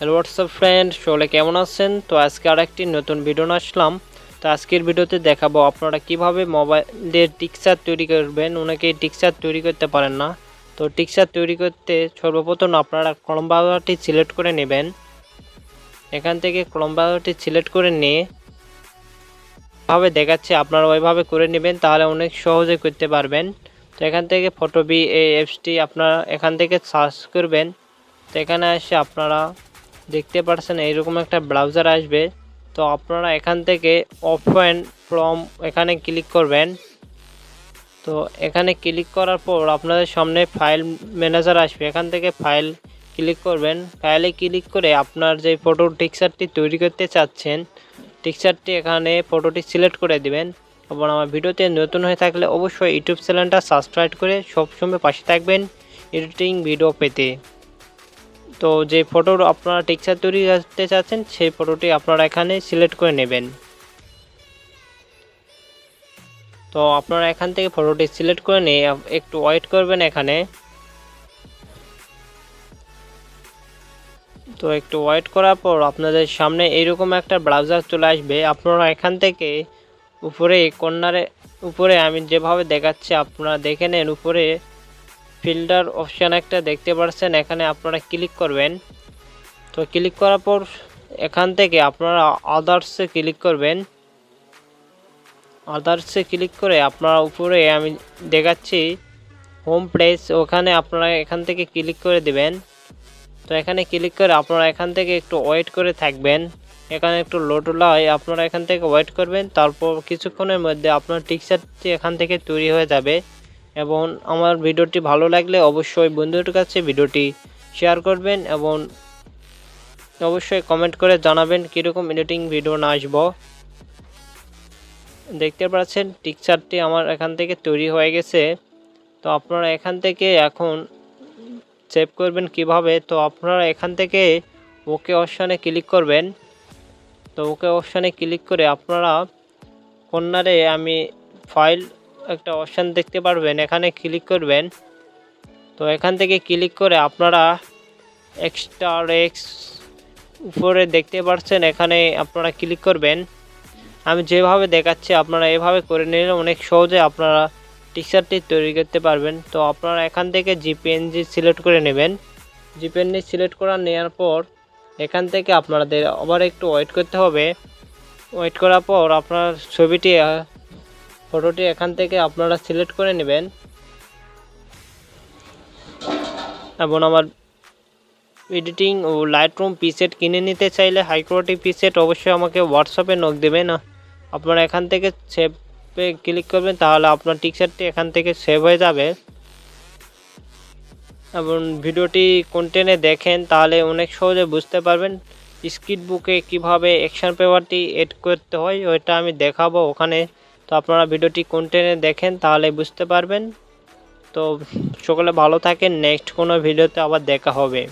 Hello WhatsApp friend সকলে কেমন আছেন? তো আজকে আর একটি নতুন ভিডিও আসলাম। তো আজকের ভিডিওতে দেখাবো আপনারা কীভাবে মোবাইলের টিকচার তৈরি করবেন। অনেকেই টিকচার তৈরি করতে পারেন না। তো টিকচার তৈরি করতে সর্বপ্রথম আপনারা কলম বাবাটি সিলেক্ট করে নেবেন। এখান থেকে কলম বাবাটি সিলেক্ট করে নিয়ে ভাবে দেখাচ্ছে আপনারা ওইভাবে করে নেবেন, তাহলে অনেক সহজে করতে পারবেন। তো এখান থেকে ফটোবি এই অ্যাপসটি আপনারা এখান থেকে সার্চ করবেন। তো এখানে এসে আপনারা দেখতে পাচ্ছেন এইরকম একটা ব্রাউজার আসবে। তো আপনারা এখান থেকে ওপেন ফ্রম এখানে ক্লিক করবেন। তো এখানে ক্লিক করার পর আপনাদের সামনে ফাইল ম্যানেজার আসবে। এখান থেকে ফাইল ক্লিক করবেন। ফাইলে ক্লিক করে আপনার যে ফটো টিক্সারটি তৈরি করতে চাচ্ছেন টিক্সারটি এখানে ফটোটি সিলেক্ট করে দিবেন। এবং আমার ভিডিওতে নতুন হয়ে থাকলে অবশ্যই ইউটিউব চ্যানেলটা সাবস্ক্রাইব করে সবসময় পাশে থাকবেন। এডিটিং ভিডিও পেতে। তো যে ফটো আপনারা টেক্সচার তৈরি করতে চাচ্ছেন, সেই ফটোটি আপনারা এখানে সিলেক্ট করে নেবেন। তো আপনারা এখান থেকে ফটোটি সিলেক্ট করে নিয়ে একটু ওয়েট করবেন এখানে। তো একটু ওয়েট করার পর আপনাদের সামনে এইরকম একটা ব্রাউজার চলে আসবে। আপনারা এখান থেকে উপরে, কর্নারে, উপরে আমি যেভাবে দেখাচ্ছি, আপনারা দেখে নেন উপরে ফিল্টার অপশান একটা দেখতে পাচ্ছেন এখানে আপনারা ক্লিক করবেন। তো ক্লিক করার পর এখান থেকে আপনারা আদার্সে ক্লিক করবেন। আদার্সে ক্লিক করে আপনারা উপরে আমি দেখাচ্ছি হোম প্লেস ওখানে আপনারা এখান থেকে ক্লিক করে দেবেন। তো এখানে ক্লিক করে আপনারা এখান থেকে একটু ওয়েট করে থাকবেন। এখানে একটু লোড হয় আপনারা এখান থেকে ওয়েট করবেন, তারপর কিছুক্ষণের মধ্যে আপনার টিকচারটি এখান থেকে তৈরি হয়ে যাবে। এবং আমার ভিডিওটি ভালো লাগলে অবশ্যই বন্ধুদের কাছে ভিডিওটি শেয়ার করবেন এবং অবশ্যই কমেন্ট করে জানাবেন কীরকম এডিটিং ভিডিও না আসব। দেখতে পাচ্ছেন টিকচারটি আমার এখান থেকে তৈরি হয়ে গেছে। তো আপনারা এখান থেকে এখন সেভ করবেন কীভাবে? তো আপনারা এখান থেকে ওকে অপশানে ক্লিক করবেন। তো ওকে অপশানে ক্লিক করে আপনারা কর্নারে আমি ফাইল একটা অপশান দেখতে পারবেন, এখানে ক্লিক করবেন। তো এখান থেকে ক্লিক করে আপনারা এক্সট্রা এক্স উপরে দেখতে পাচ্ছেন এখানে আপনারা ক্লিক করবেন। আমি যেভাবে দেখাচ্ছি, আপনারা এভাবে করে নিলে অনেক সহজে আপনারা টিচারটি তৈরি করতে পারবেন। তো আপনারা এখান থেকে জিপিএনজি সিলেক্ট করে নেবেন। জিপিএনজি সিলেক্ট করা নেওয়ার পর এখান থেকে আপনাদের আবার একটু ওয়েট করতে হবে। ওয়েট করার পর আপনার ছবিটি ফটোটি এখান থেকে আপনারা সিলেক্ট করে নেবেন। এবং আমার এডিটিং ও লাইট রুম পিসেট কিনে নিতে চাইলে হাই কোয়ালিটি পিসেট অবশ্যই আমাকে হোয়াটসঅ্যাপে নক দেবেন। আপনারা এখান থেকে সেভে ক্লিক করবেন, তাহলে আপনার টিকচারটি এখান থেকে সেভ হয়ে যাবে। এবং ভিডিওটি কন্টেনে দেখেন, তাহলে অনেক সহজে বুঝতে পারবেন স্কিট বুকে কীভাবে অ্যাকশন পেপারটি এড করতে হয়, ওইটা আমি দেখাবো ওখানে। তো আপনারা ভিডিওটি কন্টেনে দেখেন তাহলে বুঝতে পারবেন। তো সকলে ভালো থাকেন, নেক্সট কোনো ভিডিওতে আবার দেখা হবে।